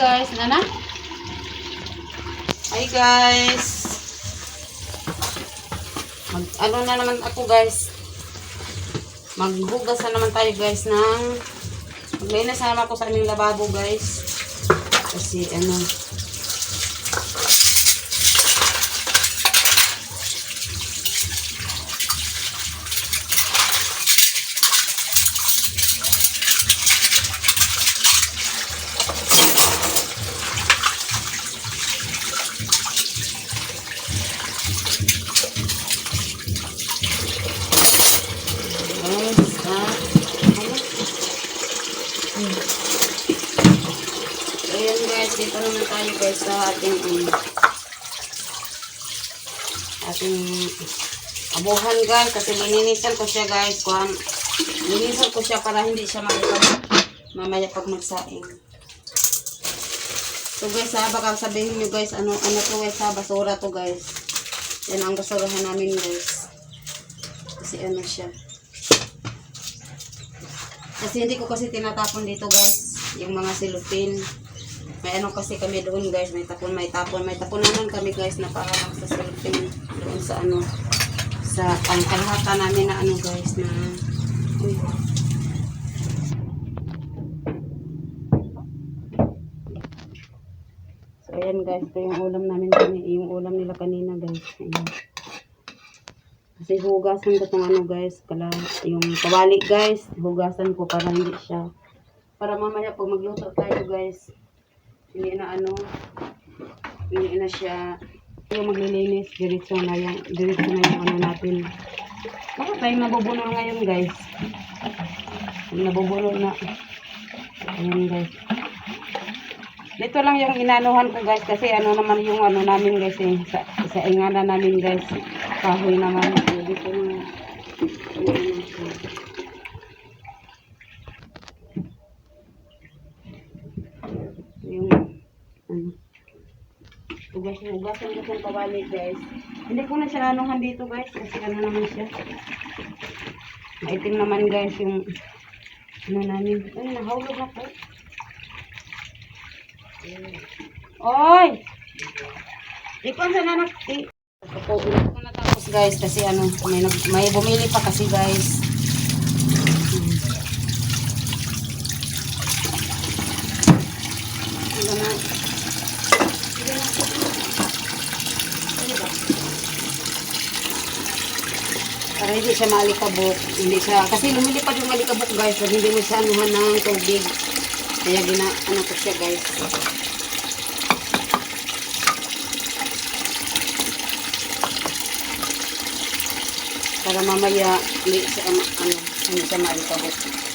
guys. Nana? Hi guys. Mag, ano na naman ako guys. Maghugas na naman tayo guys ng maglinis na naman ako sa aming lababo guys. Kasi ano guys. Ah, ano? So, Ayan guys, dito naman tayo guys sa ating um, ating abuhan guys. Kasi lininisan ko siya guys. Kuhan linisan ko siya para hindi siya makita mamaya pag magsaing. So guys ha baka sabihin nyo guys ano ano to guys ha basura to guys. Yan ang basurahan namin guys. Kasi ano siya. Kasi hindi ko kasi tinatapon dito guys yung mga silupin may ano kasi kami doon guys, may tapon, may tapon, may tapunanan kami guys na parang sa silpin doon sa ano, sa ang kalahata namin na ano guys na, uy. So ayan guys, ito yung ulam namin kani, yung ulam nila kanina guys. Ayan. Kasi hugasan ko itong ano guys, kala, yung kawali guys, hugasan ko para hindi siya, para mamaya pag magluto tayo guys, hindi na ano, hindi na siya, yung maglilinis, diretso na yung, diretso na yung ano natin. Bakit tayong nabubulol ngayon guys? Nabubulol na. Ayan guys. Dito lang yung inanuhan ko guys kasi ano naman yung ano namin guys eh, sa, sa ingana namin guys. Kahoy naman. So, Dito na. Ayan, so. yung ano ugas ugasan ko itong kawali guys. Hindi ko na siya anuhan dito guys kasi ano naman siya. Maitim naman guys yung ano namin. Ay nahulog na po oy ikaw sa nanak ako ulit ko natapos guys kasi ano may, may bumili pa kasi guys Hmm. Ano na? Sige na. Sige ba? Para hindi siya maalikabok. Hindi siya, kasi lumilipad yung alikabok guys. Pag hindi mo siya anuhan ng tubig. Kaya gina, ano ko siya guys. Para mamaya hindi siya, ano, hindi siya maalikabok.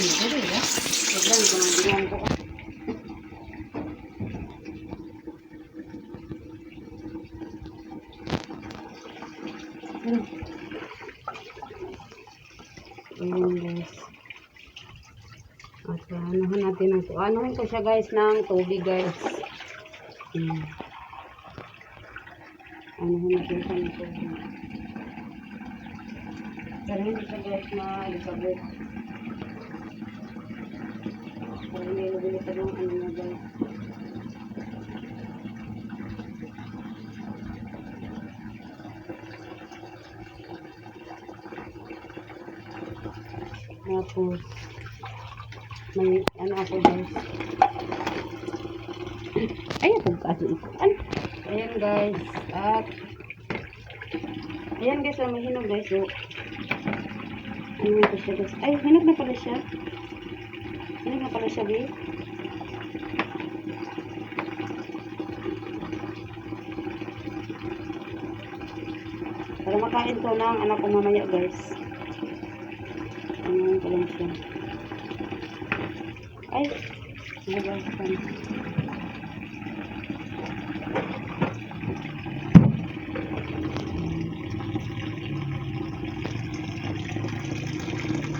Ayun guys. At uh, anuhan natin ng anuhan ko siya guys ng tubig guys. Hmm. Anuhan natin siya ng tubig. Pero hindi siya guys na ilisabot. Para hindi ano guys. Tapos, may ano ako guys. Ay, ako kasi ito. Ano? Ayan guys. At, ayan guys, oh, may hinog guys. So, guys? Ay, hinog na pala siya. Pala siya guys. Para makain to ng anak ko mamaya guys. Ano ko lang siya. Ay.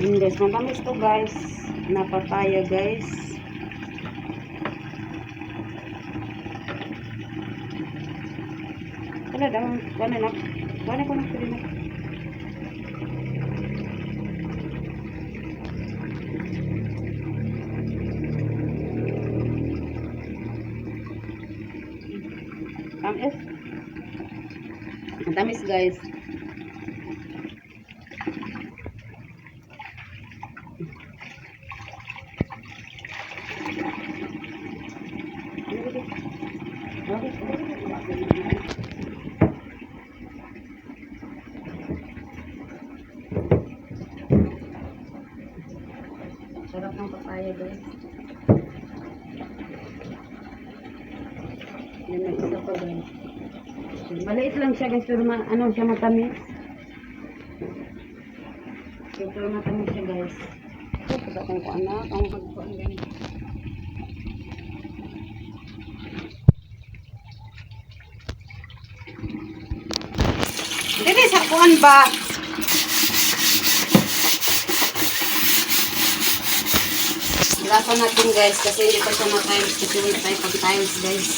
Yun guys, matamis to guys na papaya guys. Wala daw wala na. Wala ko na pili na tamis. Tamis guys. Sarap ng papaya guys. Yan may isa pa guys. Maliit lang siya guys pero ano siya matamis. Pero matamis siya guys. Ito pag akong ko anak, ang magkuhan guys. Dili sa kuhan ba? Lasan natin guys kasi hindi pa siya ma-tiles kasi wala tayo pang tiles guys.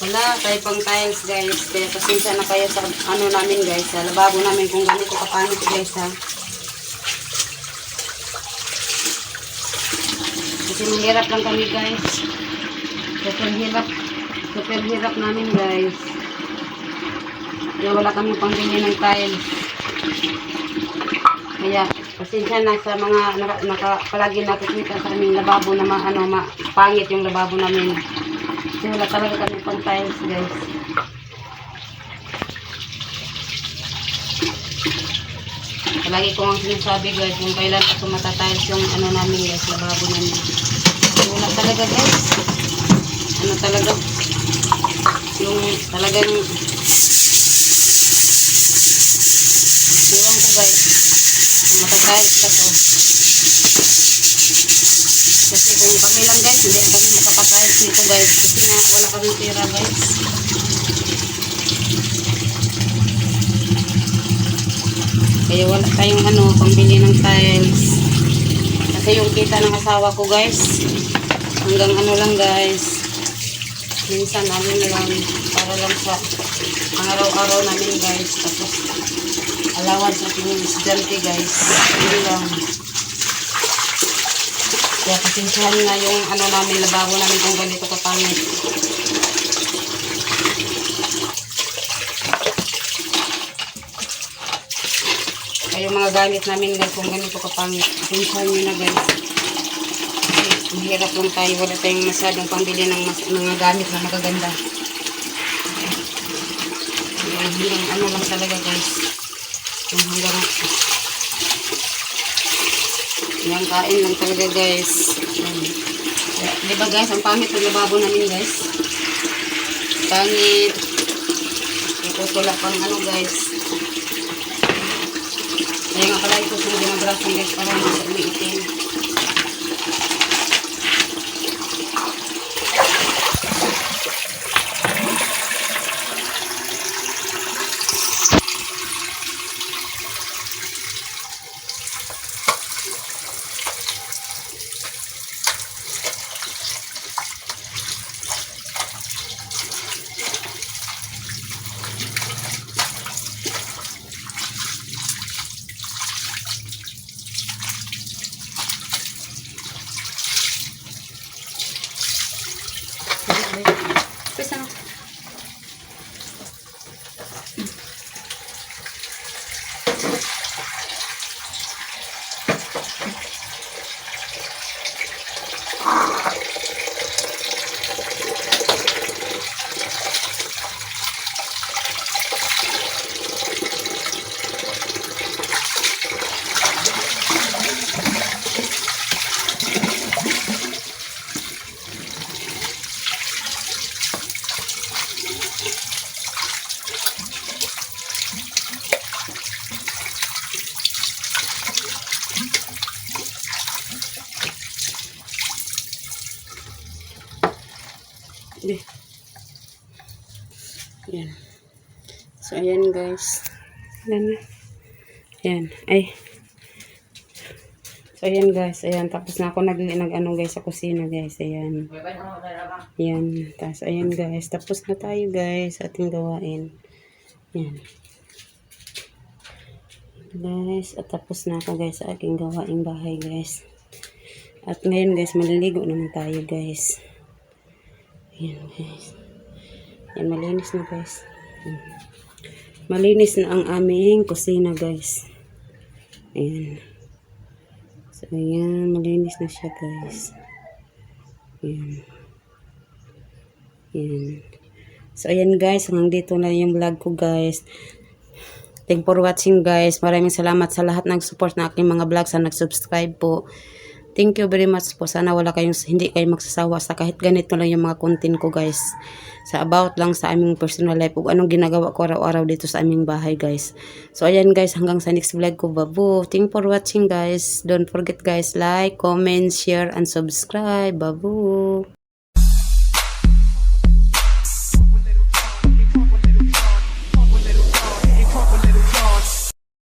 Wala tayo pang tiles guys. Kaya pasensya na kayo sa ano namin guys. Sa lababo namin kung ganito kapangit guys ha. Kasi mahirap lang kami guys. Super hirap. Super hirap namin guys. Kaya wala kami pangbili ng tiles. Kaya, pasensya na sa mga naka, naka, palagi nakikita sa aming lababo na ma, ano, ma, pangit yung lababo namin. Kasi wala talaga kami pang tiles, guys. Palagi ko ang sinasabi, guys, kung kailan ako matatiles yung ano namin, guys, lababo namin. Kasi wala talaga, guys. Ano talaga, yung talagang, iwan ko, guys matatiles na to. Kasi kung kami lang guys, hindi na kami makakatiles nito guys. Kasi nga wala kami pera guys. Kaya wala tayong ano, pambili ng tiles. Kasi yung kita ng asawa ko guys, hanggang ano lang guys. Minsan namin lang, para lang sa araw-araw namin guys. Tapos allowance sa ating estudyante guys. Hindi lang. Kaya pasensyahan na yung ano namin, lababo namin kung ganito kapangit. Kaya yung mga gamit namin guys kung ganito kapangit. Pasensyahan nyo na guys. Mahirap lang tayo. Wala tayong masyadong pambili ng mga gamit na magaganda. Hanggang ano lang talaga guys. Yung hanggang yung kain lang talaga guys. Yan. Di ba guys, ang pangit ng lababo namin guys. Pangit. Itutula pang ano guys. Kaya nga pala ito sila ginagrasan guys para sa umiitin. Pwesa na. Be. Yan. So, ayan guys. Ayan na. Ayan. Ay. So, ayan guys. Ayan. Tapos na ako nag, nag ano guys sa kusina guys. Ayan. Ayan. Tapos, ayan guys. Tapos na tayo guys ating gawain. Ayan. Guys. At tapos na ako guys sa aking gawaing bahay guys. At ngayon guys, maliligo naman tayo guys. Ayan guys. Ayan, malinis na guys. Malinis na ang aming kusina guys. Ayan. So, ayan. Malinis na siya, guys. Ayan. Ayan. So, ayan, guys. Hanggang dito na yung vlog ko, guys. Thank for watching, guys. Maraming salamat sa lahat ng support na aking mga vlog sa nag-subscribe po. Thank you very much po. Sana wala kayong, hindi kayo magsasawa sa kahit ganito lang yung mga content ko, guys. Sa about lang sa aming personal life o anong ginagawa ko araw-araw dito sa aming bahay, guys. So, ayan, guys. Hanggang sa next vlog ko, babu. Thank for watching, guys. Don't forget, guys, like, comment, share, and subscribe. Babu.